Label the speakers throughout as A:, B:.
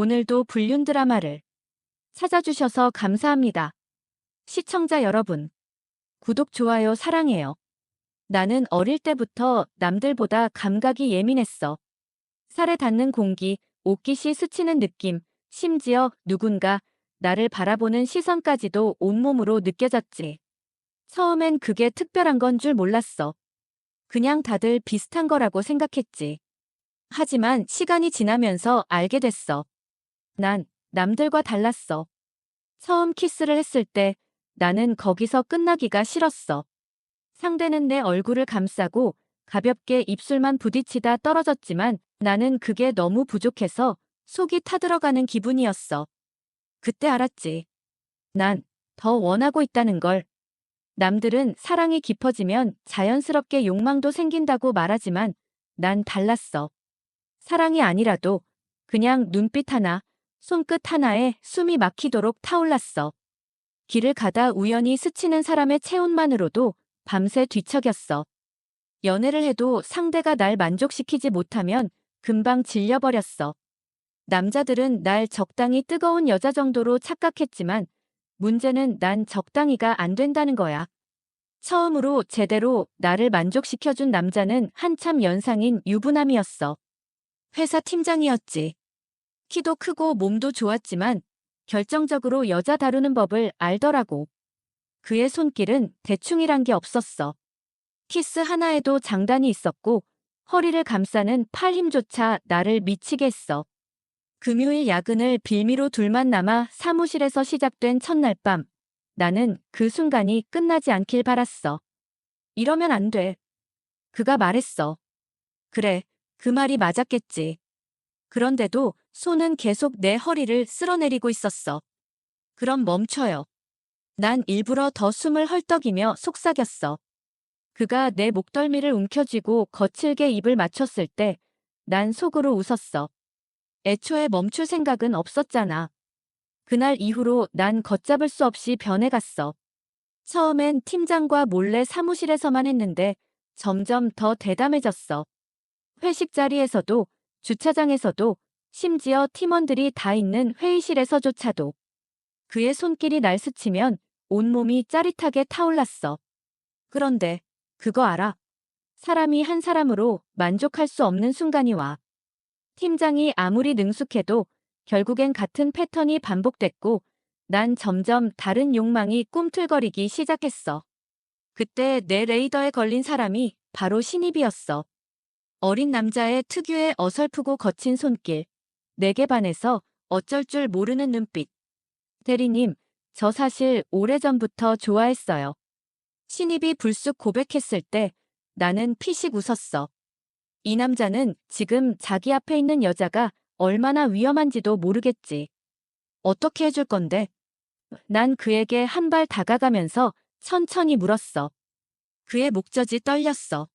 A: 오늘도 불륜 드라마를 찾아주셔서 감사합니다. 시청자 여러분, 구독, 좋아요 사랑해요. 나는 어릴 때부터 남들보다 감각이 예민했어. 살에 닿는 공기, 옷깃이 스치는 느낌, 심지어 누군가 나를 바라보는 시선까지도 온몸으로 느껴졌지. 처음엔 그게 특별한 건 줄 몰랐어. 그냥 다들 비슷한 거라고 생각했지. 하지만 시간이 지나면서 알게 됐어. 난 남들과 달랐어. 처음 키스를 했을 때 나는 거기서 끝나기가 싫었어. 상대는 내 얼굴을 감싸고 가볍게 입술만 부딪히다 떨어졌지만 나는 그게 너무 부족해서 속이 타들어가는 기분이었어. 그때 알았지. 난 더 원하고 있다는 걸. 남들은 사랑이 깊어지면 자연스럽게 욕망도 생긴다고 말하지만 난 달랐어. 사랑이 아니라도 그냥 눈빛 하나, 손끝 하나에 숨이 막히도록 타올랐어. 길을 가다 우연히 스치는 사람의 체온만으로도 밤새 뒤척였어. 연애를 해도 상대가 날 만족시키지 못하면 금방 질려버렸어. 남자들은 날 적당히 뜨거운 여자 정도로 착각했지만 문제는 난 적당히가 안 된다는 거야. 처음으로 제대로 나를 만족시켜준 남자는 한참 연상인 유부남이었어. 회사 팀장이었지. 키도 크고 몸도 좋았지만 결정적으로 여자 다루는 법을 알더라고. 그의 손길은 대충이란 게 없었어. 키스 하나에도 장단이 있었고 허리를 감싸는 팔 힘조차 나를 미치게 했어. 금요일 야근을 빌미로 둘만 남아 사무실에서 시작된 첫날 밤, 나는 그 순간이 끝나지 않길 바랐어. 이러면 안 돼. 그가 말했어. 그래, 그 말이 맞았겠지. 그런데도 손은 계속 내 허리를 쓸어내리고 있었어. 그럼 멈춰요. 난 일부러 더 숨을 헐떡이며 속삭였어. 그가 내 목덜미를 움켜쥐고 거칠게 입을 맞췄을 때 난 속으로 웃었어. 애초에 멈출 생각은 없었잖아. 그날 이후로 난 걷잡을 수 없이 변해갔어. 처음엔 팀장과 몰래 사무실에서만 했는데 점점 더 대담해졌어. 회식 자리에서도 주차장에서도 심지어 팀원들이 다 있는 회의실에서조차도 그의 손길이 날 스치면 온몸이 짜릿하게 타올랐어. 그런데 그거 알아? 사람이 한 사람으로 만족할 수 없는 순간이 와. 팀장이 아무리 능숙해도 결국엔 같은 패턴이 반복됐고 난 점점 다른 욕망이 꿈틀거리기 시작했어. 그때 내 레이더에 걸린 사람이 바로 신입이었어. 어린 남자의 특유의 어설프고 거친 손길, 내게 반해서 어쩔 줄 모르는 눈빛. 대리님, 저 사실 오래전부터 좋아했어요. 신입이 불쑥 고백했을 때 나는 피식 웃었어. 이 남자는 지금 자기 앞에 있는 여자가 얼마나 위험한지도 모르겠지. 어떻게 해줄 건데? 난 그에게 한 발 다가가면서 천천히 물었어. 그의 목젖이 떨렸어.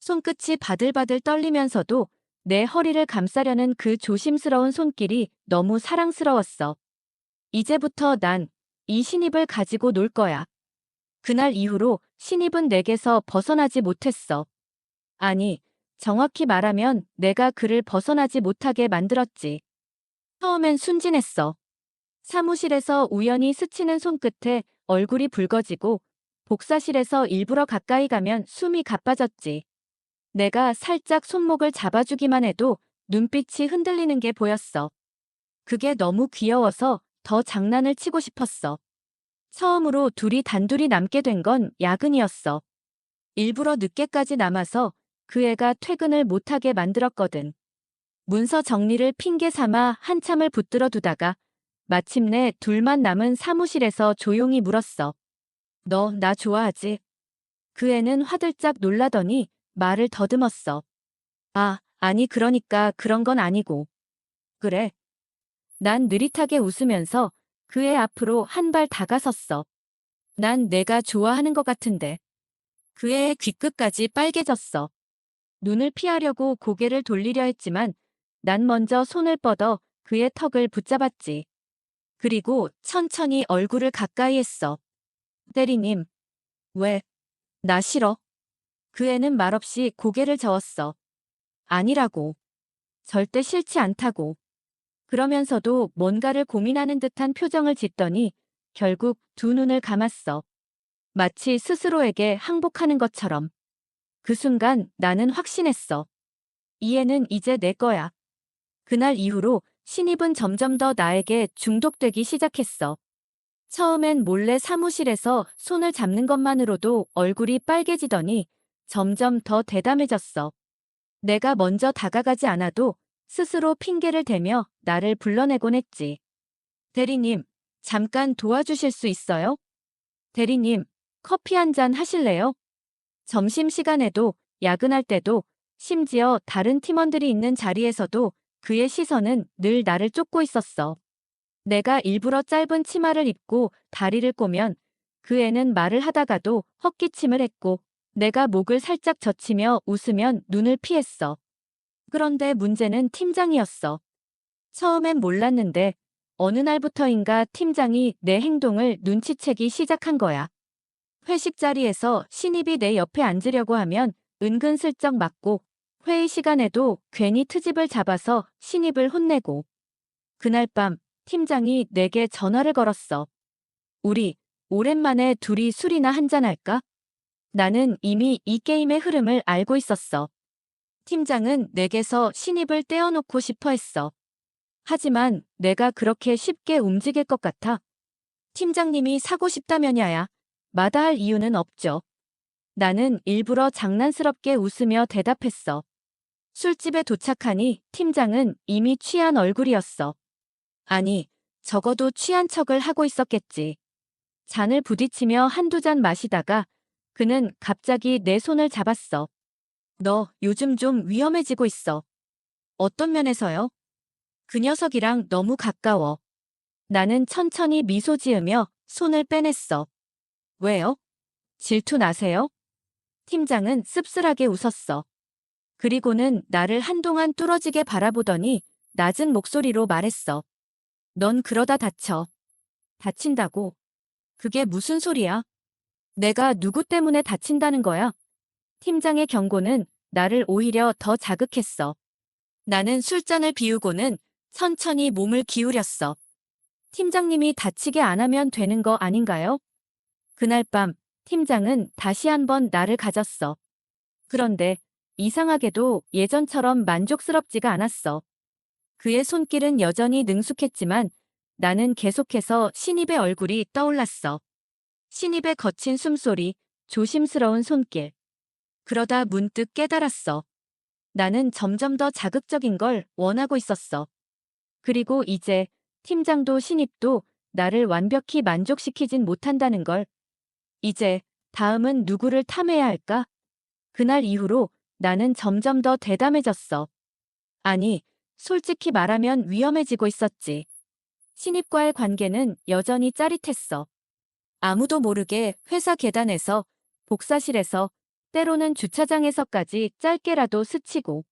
A: 손끝이 바들바들 떨리면서도 내 허리를 감싸려는 그 조심스러운 손길이 너무 사랑스러웠어. 이제부터 난 이 신입을 가지고 놀 거야. 그날 이후로 신입은 내게서 벗어나지 못했어. 아니, 정확히 말하면 내가 그를 벗어나지 못하게 만들었지. 처음엔 순진했어. 사무실에서 우연히 스치는 손끝에 얼굴이 붉어지고 복사실에서 일부러 가까이 가면 숨이 가빠졌지. 내가 살짝 손목을 잡아주기만 해도 눈빛이 흔들리는 게 보였어. 그게 너무 귀여워서 더 장난을 치고 싶었어. 처음으로 둘이 단둘이 남게 된 건 야근이었어. 일부러 늦게까지 남아서 그 애가 퇴근을 못하게 만들었거든. 문서 정리를 핑계 삼아 한참을 붙들어 두다가 마침내 둘만 남은 사무실에서 조용히 물었어. 너 나 좋아하지? 그 애는 화들짝 놀라더니 말을 더듬었어. 아, 아니 그러니까 그런 건 아니고. 그래. 난 느릿하게 웃으면서 그애 앞으로 한 발 다가섰어. 난 내가 좋아하는 것 같은데. 그 애의 귓끝까지 빨개졌어. 눈을 피하려고 고개를 돌리려 했지만 난 먼저 손을 뻗어 그의 턱을 붙잡았지. 그리고 천천히 얼굴을 가까이 했어. 대리님. 왜? 나 싫어. 그 애는 말없이 고개를 저었어. 아니라고. 절대 싫지 않다고. 그러면서도 뭔가를 고민하는 듯한 표정을 짓더니 결국 두 눈을 감았어. 마치 스스로에게 항복하는 것처럼. 그 순간 나는 확신했어. 이 애는 이제 내 거야. 그날 이후로 신입은 점점 더 나에게 중독되기 시작했어. 처음엔 몰래 사무실에서 손을 잡는 것만으로도 얼굴이 빨개지더니 점점 더 대담해졌어. 내가 먼저 다가가지 않아도 스스로 핑계를 대며 나를 불러내곤 했지. 대리님, 잠깐 도와주실 수 있어요? 대리님, 커피 한 잔 하실래요? 점심시간에도, 야근할 때도, 심지어 다른 팀원들이 있는 자리에서도 그의 시선은 늘 나를 쫓고 있었어. 내가 일부러 짧은 치마를 입고 다리를 꼬면 그 애는 말을 하다가도 헛기침을 했고 내가 목을 살짝 젖히며 웃으면 눈을 피했어. 그런데 문제는 팀장이었어. 처음엔 몰랐는데 어느 날부터인가 팀장이 내 행동을 눈치채기 시작한 거야. 회식 자리에서 신입이 내 옆에 앉으려고 하면 은근슬쩍 맞고 회의 시간에도 괜히 트집을 잡아서 신입을 혼내고 그날 밤 팀장이 내게 전화를 걸었어. 우리 오랜만에 둘이 술이나 한잔할까? 나는 이미 이 게임의 흐름을 알고 있었어. 팀장은 내게서 신입을 떼어놓고 싶어 했어. 하지만 내가 그렇게 쉽게 움직일 것 같아. 팀장님이 사고 싶다면야야. 마다할 이유는 없죠. 나는 일부러 장난스럽게 웃으며 대답했어. 술집에 도착하니 팀장은 이미 취한 얼굴이었어. 아니, 적어도 취한 척을 하고 있었겠지. 잔을 부딪히며 한두 잔 마시다가 그는 갑자기 내 손을 잡았어. 너 요즘 좀 위험해지고 있어. 어떤 면에서요? 그 녀석이랑 너무 가까워. 나는 천천히 미소 지으며 손을 빼냈어. 왜요? 질투 나세요? 팀장은 씁쓸하게 웃었어. 그리고는 나를 한동안 뚫어지게 바라보더니 낮은 목소리로 말했어. 넌 그러다 다쳐. 다친다고. 그게 무슨 소리야? 내가 누구 때문에 다친다는 거야? 팀장의 경고는 나를 오히려 더 자극했어. 나는 술잔을 비우고는 천천히 몸을 기울였어. 팀장님이 다치게 안 하면 되는 거 아닌가요? 그날 밤 팀장은 다시 한번 나를 가졌어. 그런데 이상하게도 예전처럼 만족스럽지가 않았어. 그의 손길은 여전히 능숙했지만 나는 계속해서 신입의 얼굴이 떠올랐어. 신입의 거친 숨소리, 조심스러운 손길. 그러다 문득 깨달았어. 나는 점점 더 자극적인 걸 원하고 있었어. 그리고 이제 팀장도 신입도 나를 완벽히 만족시키진 못한다는 걸. 이제 다음은 누구를 탐해야 할까? 그날 이후로 나는 점점 더 대담해졌어. 아니, 솔직히 말하면 위험해지고 있었지. 신입과의 관계는 여전히 짜릿했어. 아무도 모르게 회사 계단에서, 복사실에서, 때로는 주차장에서까지 짧게라도 스치고,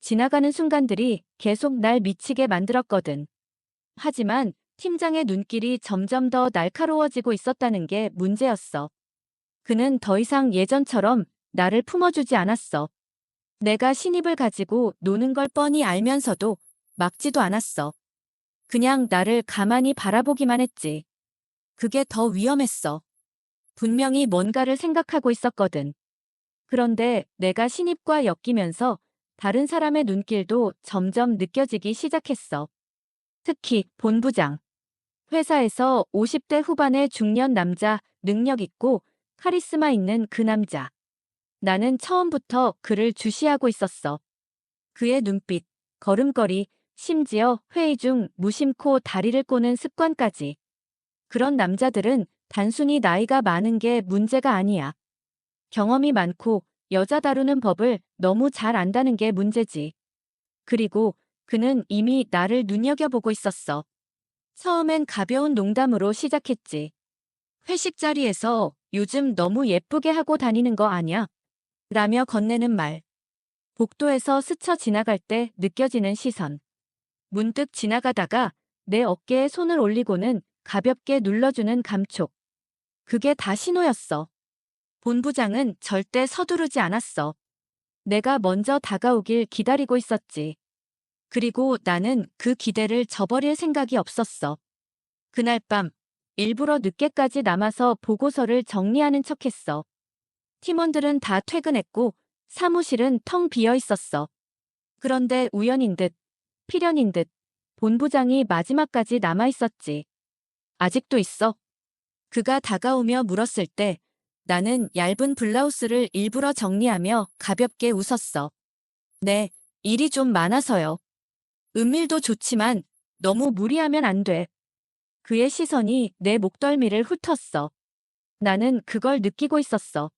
A: 지나가는 순간들이 계속 날 미치게 만들었거든. 하지만 팀장의 눈길이 점점 더 날카로워지고 있었다는 게 문제였어. 그는 더 이상 예전처럼 나를 품어주지 않았어. 내가 신입을 가지고 노는 걸 뻔히 알면서도 막지도 않았어. 그냥 나를 가만히 바라보기만 했지. 그게 더 위험했어. 분명히 뭔가를 생각하고 있었거든. 그런데 내가 신입과 엮이면서 다른 사람의 눈길도 점점 느껴지기 시작했어. 특히 본부장. 회사에서 50대 후반의 중년 남자, 능력 있고 카리스마 있는 그 남자. 나는 처음부터 그를 주시하고 있었어. 그의 눈빛, 걸음걸이, 심지어 회의 중 무심코 다리를 꼬는 습관까지. 그런 남자들은 단순히 나이가 많은 게 문제가 아니야. 경험이 많고 여자 다루는 법을 너무 잘 안다는 게 문제지. 그리고 그는 이미 나를 눈여겨보고 있었어. 처음엔 가벼운 농담으로 시작했지. 회식 자리에서 요즘 너무 예쁘게 하고 다니는 거 아냐? 라며 건네는 말. 복도에서 스쳐 지나갈 때 느껴지는 시선. 문득 지나가다가 내 어깨에 손을 올리고는 가볍게 눌러주는 감촉. 그게 다 신호였어. 본부장은 절대 서두르지 않았어. 내가 먼저 다가오길 기다리고 있었지. 그리고 나는 그 기대를 저버릴 생각이 없었어. 그날 밤 일부러 늦게까지 남아서 보고서를 정리하는 척했어. 팀원들은 다 퇴근했고 사무실은 텅 비어 있었어. 그런데 우연인 듯, 필연인 듯, 본부장이 마지막까지 남아 있었지. 아직도 있어. 그가 다가오며 물었을 때 나는 얇은 블라우스를 일부러 정리하며 가볍게 웃었어. 네, 일이 좀 많아서요. 은밀도 좋지만 너무 무리하면 안 돼. 그의 시선이 내 목덜미를 훑었어. 나는 그걸 느끼고 있었어.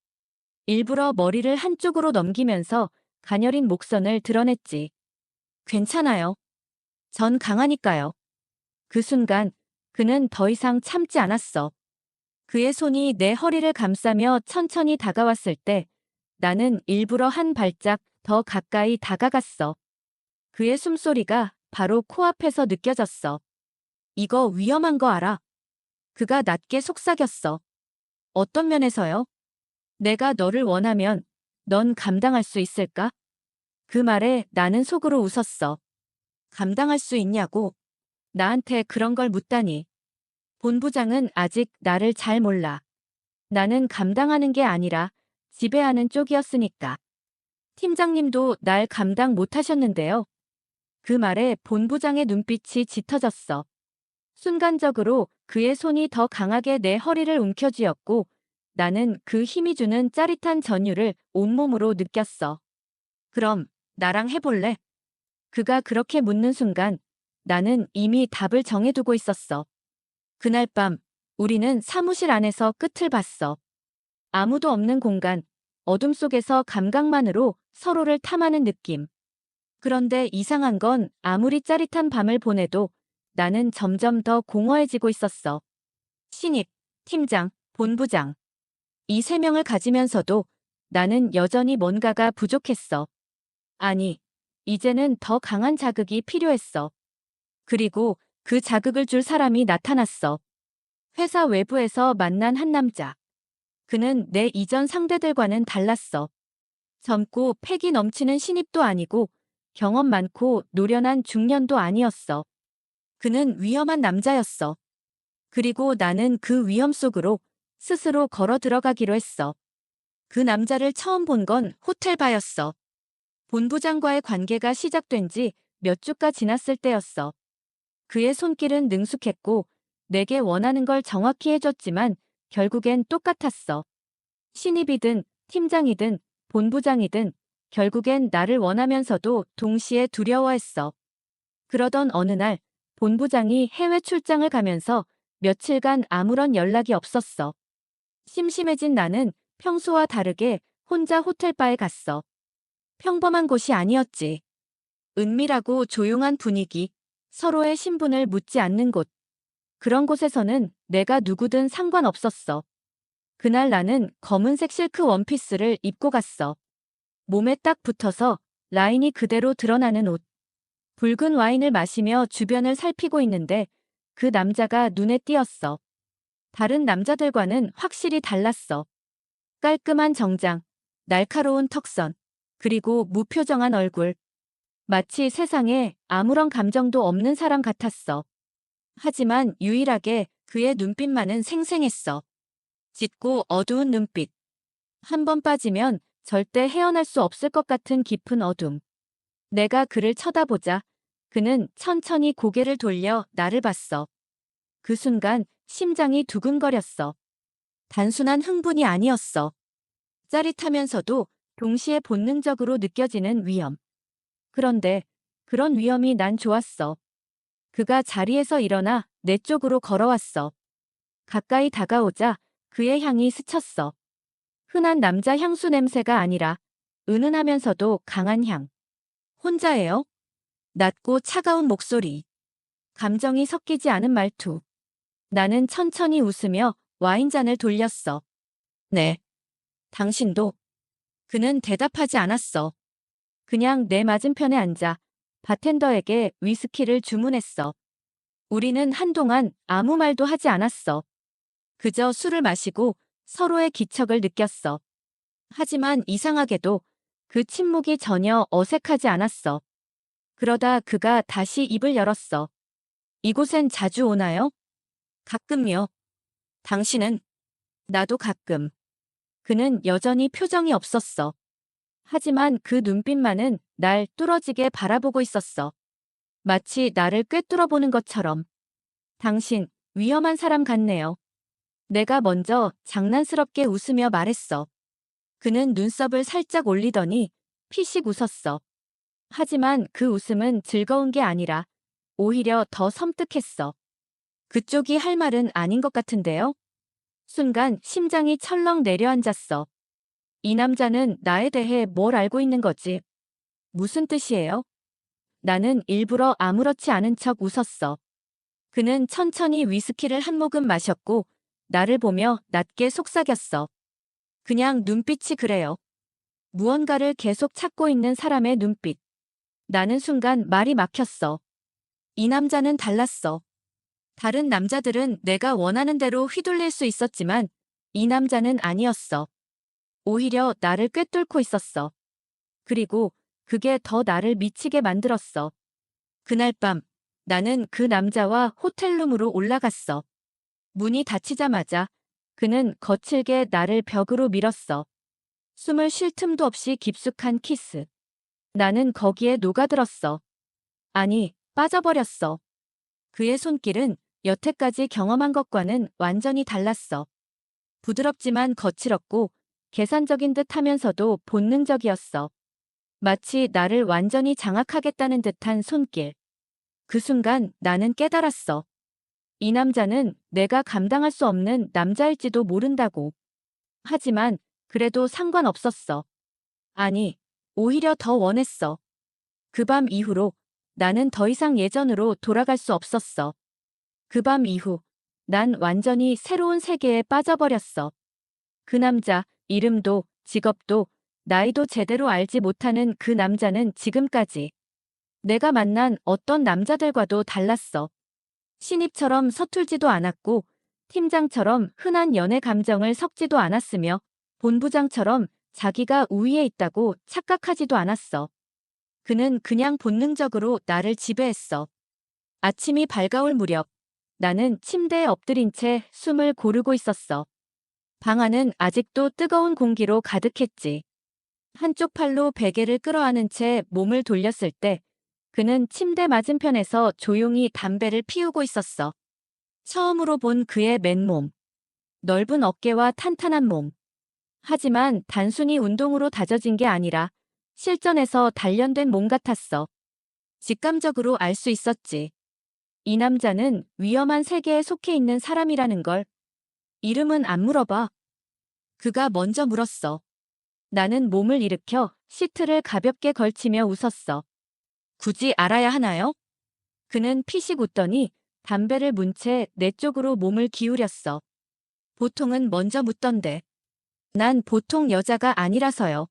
A: 일부러 머리를 한쪽으로 넘기면서 가녀린 목선을 드러냈지. 괜찮아요. 전 강하니까요. 그 순간 그는 더 이상 참지 않았어. 그의 손이 내 허리를 감싸며 천천히 다가왔을 때 나는 일부러 한 발짝 더 가까이 다가갔어. 그의 숨소리가 바로 코앞에서 느껴졌어. 이거 위험한 거 알아? 그가 낮게 속삭였어. 어떤 면에서요? 내가 너를 원하면 넌 감당할 수 있을까? 그 말에 나는 속으로 웃었어. 감당할 수 있냐고? 나한테 그런 걸 묻다니. 본부장은 아직 나를 잘 몰라. 나는 감당하는 게 아니라 지배하는 쪽이었으니까. 팀장님도 날 감당 못하셨는데요. 그 말에 본부장의 눈빛이 짙어졌어. 순간적으로 그의 손이 더 강하게 내 허리를 움켜쥐었고 나는 그 힘이 주는 짜릿한 전율을 온몸으로 느꼈어. 그럼 나랑 해볼래? 그가 그렇게 묻는 순간 나는 이미 답을 정해두고 있었어. 그날 밤 우리는 사무실 안에서 끝을 봤어. 아무도 없는 공간, 어둠 속에서 감각만으로 서로를 탐하는 느낌. 그런데 이상한 건 아무리 짜릿한 밤을 보내도 나는 점점 더 공허해지고 있었어. 신입, 팀장, 본부장. 이 세 명을 가지면서도 나는 여전히 뭔가가 부족했어. 아니, 이제는 더 강한 자극이 필요했어. 그리고 그 자극을 줄 사람이 나타났어. 회사 외부에서 만난 한 남자. 그는 내 이전 상대들과는 달랐어. 젊고 패기 넘치는 신입도 아니고 경험 많고 노련한 중년도 아니었어. 그는 위험한 남자였어. 그리고 나는 그 위험 속으로 스스로 걸어 들어가기로 했어. 그 남자를 처음 본 건 호텔 바였어. 본부장과의 관계가 시작된 지 몇 주가 지났을 때였어. 그의 손길은 능숙했고 내게 원하는 걸 정확히 해줬지만 결국엔 똑같았어. 신입이든 팀장이든 본부장이든 결국엔 나를 원하면서도 동시에 두려워했어. 그러던 어느 날 본부장이 해외 출장을 가면서 며칠간 아무런 연락이 없었어. 심심해진 나는 평소와 다르게 혼자 호텔바에 갔어. 평범한 곳이 아니었지. 은밀하고 조용한 분위기, 서로의 신분을 묻지 않는 곳. 그런 곳에서는 내가 누구든 상관없었어. 그날 나는 검은색 실크 원피스를 입고 갔어. 몸에 딱 붙어서 라인이 그대로 드러나는 옷. 붉은 와인을 마시며 주변을 살피고 있는데 그 남자가 눈에 띄었어. 다른 남자들과는 확실히 달랐어. 깔끔한 정장, 날카로운 턱선, 그리고 무표정한 얼굴. 마치 세상에 아무런 감정도 없는 사람 같았어. 하지만 유일하게 그의 눈빛만은 생생했어. 짙고 어두운 눈빛. 한 번 빠지면 절대 헤어날 수 없을 것 같은 깊은 어둠. 내가 그를 쳐다보자 그는 천천히 고개를 돌려 나를 봤어. 그 순간 심장이 두근거렸어. 단순한 흥분이 아니었어. 짜릿하면서도 동시에 본능적으로 느껴지는 위험. 그런데 그런 위험이 난 좋았어. 그가 자리에서 일어나 내 쪽으로 걸어왔어. 가까이 다가오자 그의 향이 스쳤어. 흔한 남자 향수 냄새가 아니라 은은하면서도 강한 향. 혼자예요? 낮고 차가운 목소리. 감정이 섞이지 않은 말투. 나는 천천히 웃으며 와인잔을 돌렸어. 네. 당신도. 그는 대답하지 않았어. 그냥 내 맞은편에 앉아 바텐더에게 위스키를 주문했어. 우리는 한동안 아무 말도 하지 않았어. 그저 술을 마시고 서로의 기척을 느꼈어. 하지만 이상하게도 그 침묵이 전혀 어색하지 않았어. 그러다 그가 다시 입을 열었어. 이곳엔 자주 오나요? 가끔요. 당신은? 나도 가끔. 그는 여전히 표정이 없었어. 하지만 그 눈빛만은 날 뚫어지게 바라보고 있었어. 마치 나를 꿰뚫어 보는 것처럼. 당신, 위험한 사람 같네요. 내가 먼저 장난스럽게 웃으며 말했어. 그는 눈썹을 살짝 올리더니 피식 웃었어. 하지만 그 웃음은 즐거운 게 아니라 오히려 더 섬뜩했어. 그쪽이 할 말은 아닌 것 같은데요? 순간 심장이 철렁 내려앉았어. 이 남자는 나에 대해 뭘 알고 있는 거지? 무슨 뜻이에요? 나는 일부러 아무렇지 않은 척 웃었어. 그는 천천히 위스키를 한 모금 마셨고 나를 보며 낮게 속삭였어. 그냥 눈빛이 그래요. 무언가를 계속 찾고 있는 사람의 눈빛. 나는 순간 말이 막혔어. 이 남자는 달랐어. 다른 남자들은 내가 원하는 대로 휘둘릴 수 있었지만 이 남자는 아니었어. 오히려 나를 꿰뚫고 있었어. 그리고 그게 더 나를 미치게 만들었어. 그날 밤 나는 그 남자와 호텔룸으로 올라갔어. 문이 닫히자마자 그는 거칠게 나를 벽으로 밀었어. 숨을 쉴 틈도 없이 깊숙한 키스. 나는 거기에 녹아들었어. 아니, 빠져버렸어. 그의 손길은 여태까지 경험한 것과는 완전히 달랐어. 부드럽지만 거칠었고 계산적인 듯 하면서도 본능적이었어. 마치 나를 완전히 장악하겠다는 듯한 손길. 그 순간 나는 깨달았어. 이 남자는 내가 감당할 수 없는 남자일지도 모른다고. 하지만 그래도 상관없었어. 아니, 오히려 더 원했어. 그 밤 이후로 나는 더 이상 예전으로 돌아갈 수 없었어. 그 밤 이후 난 완전히 새로운 세계에 빠져버렸어. 그 남자, 이름도 직업도 나이도 제대로 알지 못하는 그 남자는 지금까지 내가 만난 어떤 남자들과도 달랐어. 신입처럼 서툴지도 않았고 팀장처럼 흔한 연애 감정을 섞지도 않았으며 본부장처럼 자기가 우위에 있다고 착각하지도 않았어. 그는 그냥 본능적으로 나를 지배했어. 아침이 밝아올 무렵 나는 침대에 엎드린 채 숨을 고르고 있었어. 방 안은 아직도 뜨거운 공기로 가득했지. 한쪽 팔로 베개를 끌어안은 채 몸을 돌렸을 때 그는 침대 맞은편에서 조용히 담배를 피우고 있었어. 처음으로 본 그의 맨몸. 넓은 어깨와 탄탄한 몸. 하지만 단순히 운동으로 다져진 게 아니라 실전에서 단련된 몸 같았어. 직감적으로 알 수 있었지. 이 남자는 위험한 세계에 속해 있는 사람이라는 걸. 이름은 안 물어봐. 그가 먼저 물었어. 나는 몸을 일으켜 시트를 가볍게 걸치며 웃었어. 굳이 알아야 하나요? 그는 피식 웃더니 담배를 문 채 내 쪽으로 몸을 기울였어. 보통은 먼저 묻던데. 난 보통 여자가 아니라서요.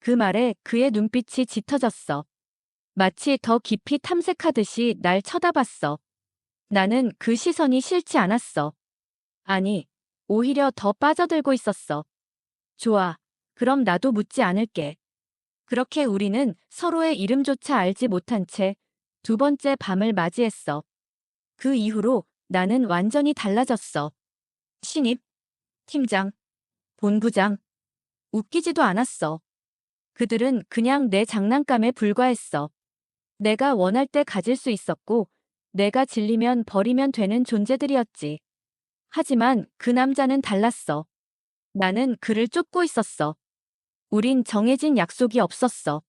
A: 그 말에 그의 눈빛이 짙어졌어. 마치 더 깊이 탐색하듯이 날 쳐다봤어. 나는 그 시선이 싫지 않았어. 아니, 오히려 더 빠져들고 있었어. 좋아. 그럼 나도 묻지 않을게. 그렇게 우리는 서로의 이름조차 알지 못한 채 두 번째 밤을 맞이했어. 그 이후로 나는 완전히 달라졌어. 신입, 팀장, 본부장. 웃기지도 않았어. 그들은 그냥 내 장난감에 불과했어. 내가 원할 때 가질 수 있었고, 내가 질리면 버리면 되는 존재들이었지. 하지만 그 남자는 달랐어. 나는 그를 쫓고 있었어. 우린 정해진 약속이 없었어.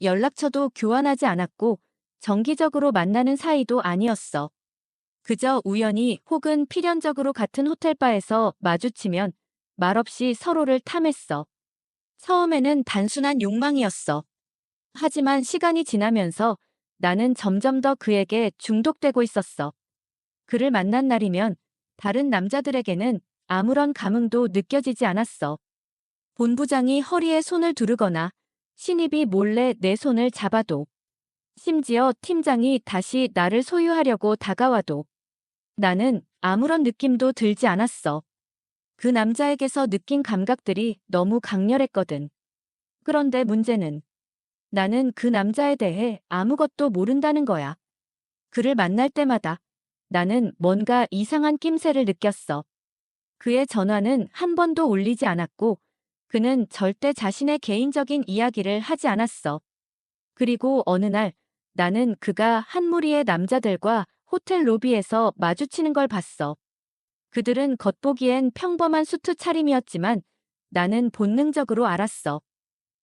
A: 연락처도 교환하지 않았고 정기적으로 만나는 사이도 아니었어. 그저 우연히 혹은 필연적으로 같은 호텔바에서 마주치면 말없이 서로를 탐했어. 처음에는 단순한 욕망이었어. 하지만 시간이 지나면서 나는 점점 더 그에게 중독되고 있었어. 그를 만난 날이면 다른 남자들에게는 아무런 감흥도 느껴지지 않았어. 본부장이 허리에 손을 두르거나 신입이 몰래 내 손을 잡아도 심지어 팀장이 다시 나를 소유하려고 다가와도 나는 아무런 느낌도 들지 않았어. 그 남자에게서 느낀 감각들이 너무 강렬했거든. 그런데 문제는 나는 그 남자에 대해 아무것도 모른다는 거야. 그를 만날 때마다 나는 뭔가 이상한 낌새를 느꼈어. 그의 전화는 한 번도 울리지 않았고 그는 절대 자신의 개인적인 이야기를 하지 않았어. 그리고 어느 날 나는 그가 한 무리의 남자들과 호텔 로비에서 마주치는 걸 봤어. 그들은 겉보기엔 평범한 수트 차림이었지만 나는 본능적으로 알았어.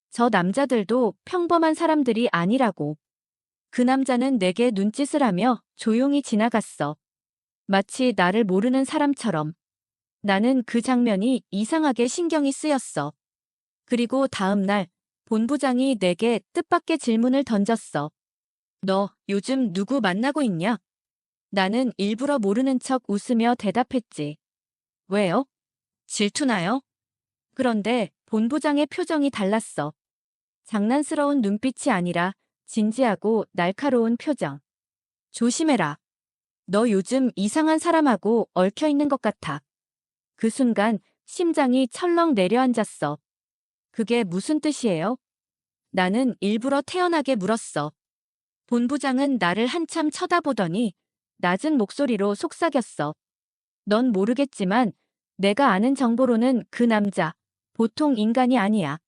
A: 저 남자들도 평범한 사람들이 아니라고. 그 남자는 내게 눈짓을 하며 조용히 지나갔어. 마치 나를 모르는 사람처럼. 나는 그 장면이 이상하게 신경이 쓰였어. 그리고 다음 날 본부장이 내게 뜻밖의 질문을 던졌어. 너 요즘 누구 만나고 있냐? 나는 일부러 모르는 척 웃으며 대답했지. 왜요? 질투나요? 그런데 본부장의 표정이 달랐어. 장난스러운 눈빛이 아니라 진지하고 날카로운 표정. 조심해라. 너 요즘 이상한 사람하고 얽혀 있는 것 같아. 그 순간 심장이 철렁 내려앉았어. 그게 무슨 뜻이에요? 나는 일부러 태연하게 물었어. 본부장은 나를 한참 쳐다보더니 낮은 목소리로 속삭였어. 넌 모르겠지만 내가 아는 정보로는 그 남자 보통 인간이 아니야.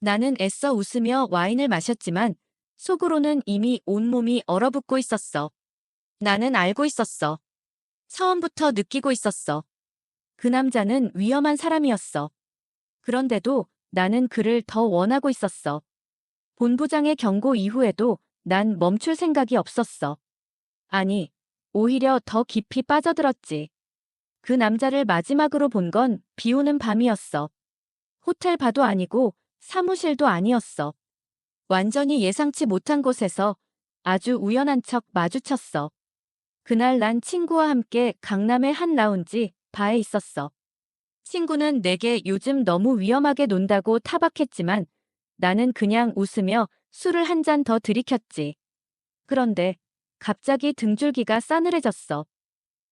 A: 나는 애써 웃으며 와인을 마셨지만 속으로는 이미 온몸이 얼어붙고 있었어. 나는 알고 있었어. 처음부터 느끼고 있었어. 그 남자는 위험한 사람이었어. 그런데도 나는 그를 더 원하고 있었어. 본부장의 경고 이후에도 난 멈출 생각이 없었어. 아니, 오히려 더 깊이 빠져들었지. 그 남자를 마지막으로 본 건 비 오는 밤이었어. 호텔 바도 아니고 사무실도 아니었어. 완전히 예상치 못한 곳에서 아주 우연한 척 마주쳤어. 그날 난 친구와 함께 강남의 한 라운지 바에 있었어. 친구는 내게 요즘 너무 위험하게 논다고 타박했지만 나는 그냥 웃으며 술을 한 잔 더 들이켰지. 그런데 갑자기 등줄기가 싸늘해졌어.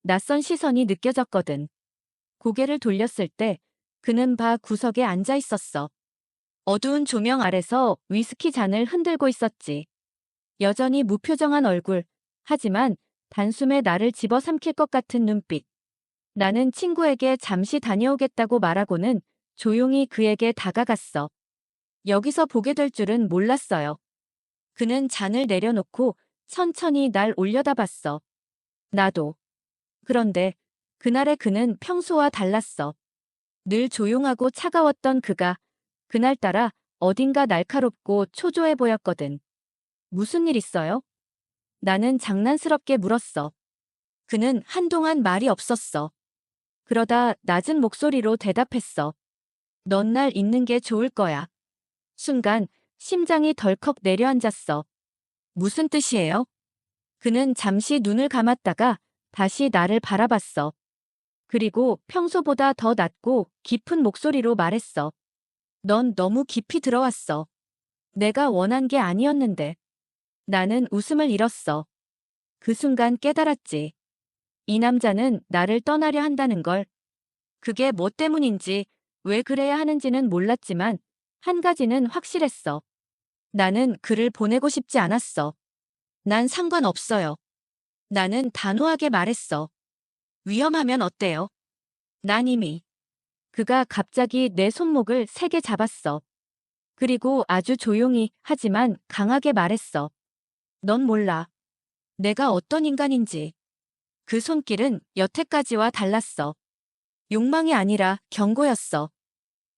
A: 낯선 시선이 느껴졌거든. 고개를 돌렸을 때 그는 바 구석에 앉아 있었어. 어두운 조명 아래서 위스키 잔을 흔들고 있었지. 여전히 무표정한 얼굴, 하지만 단숨에 나를 집어삼킬 것 같은 눈빛. 나는 친구에게 잠시 다녀오겠다고 말하고는 조용히 그에게 다가갔어. 여기서 보게 될 줄은 몰랐어요. 그는 잔을 내려놓고 천천히 날 올려다봤어. 나도. 그런데 그날의 그는 평소와 달랐어. 늘 조용하고 차가웠던 그가 그날따라 어딘가 날카롭고 초조해 보였거든. 무슨 일 있어요? 나는 장난스럽게 물었어. 그는 한동안 말이 없었어. 그러다 낮은 목소리로 대답했어. 넌 날 잊는 게 좋을 거야. 순간 심장이 덜컥 내려앉았어. 무슨 뜻이에요? 그는 잠시 눈을 감았다가 다시 나를 바라봤어. 그리고 평소보다 더 낮고 깊은 목소리로 말했어. 넌 너무 깊이 들어왔어. 내가 원한 게 아니었는데. 나는 웃음을 잃었어. 그 순간 깨달았지. 이 남자는 나를 떠나려 한다는 걸. 그게 뭐 때문인지, 왜 그래야 하는지는 몰랐지만, 한 가지는 확실했어. 나는 그를 보내고 싶지 않았어. 난 상관없어요. 나는 단호하게 말했어. 위험하면 어때요? 난 이미. 그가 갑자기 내 손목을 세게 잡았어. 그리고 아주 조용히 하지만 강하게 말했어. 넌 몰라. 내가 어떤 인간인지. 그 손길은 여태까지와 달랐어. 욕망이 아니라 경고였어.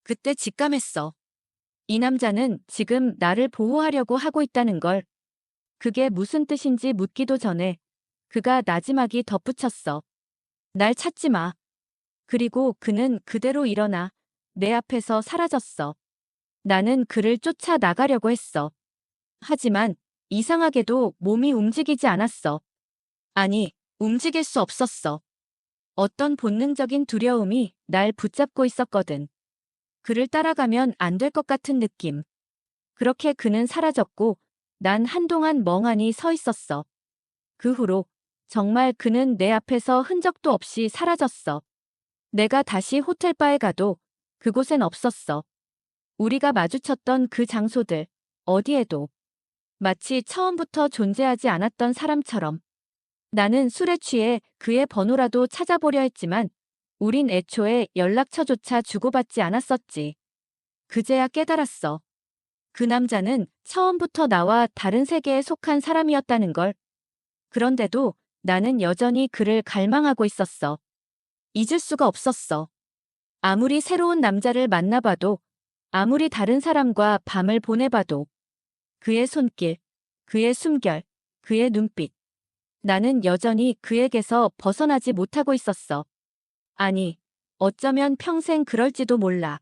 A: 그때 직감했어. 이 남자는 지금 나를 보호하려고 하고 있다는 걸. 그게 무슨 뜻인지 묻기도 전에 그가 나지막이 덧붙였어. 날 찾지 마. 그리고 그는 그대로 일어나 내 앞에서 사라졌어. 나는 그를 쫓아 나가려고 했어. 하지만 이상하게도 몸이 움직이지 않았어. 아니, 움직일 수 없었어. 어떤 본능적인 두려움이 날 붙잡고 있었거든. 그를 따라가면 안 될 것 같은 느낌. 그렇게 그는 사라졌고 난 한동안 멍하니 서 있었어. 그 후로 정말 그는 내 앞에서 흔적도 없이 사라졌어. 내가 다시 호텔바에 가도 그곳엔 없었어. 우리가 마주쳤던 그 장소들, 어디에도. 마치 처음부터 존재하지 않았던 사람처럼. 나는 술에 취해 그의 번호라도 찾아보려 했지만 우린 애초에 연락처조차 주고받지 않았었지. 그제야 깨달았어. 그 남자는 처음부터 나와 다른 세계에 속한 사람이었다는 걸. 그런데도 나는 여전히 그를 갈망하고 있었어. 잊을 수가 없었어. 아무리 새로운 남자를 만나봐도, 아무리 다른 사람과 밤을 보내봐도, 그의 손길, 그의 숨결, 그의 눈빛. 나는 여전히 그에게서 벗어나지 못하고 있었어. 아니, 어쩌면 평생 그럴지도 몰라.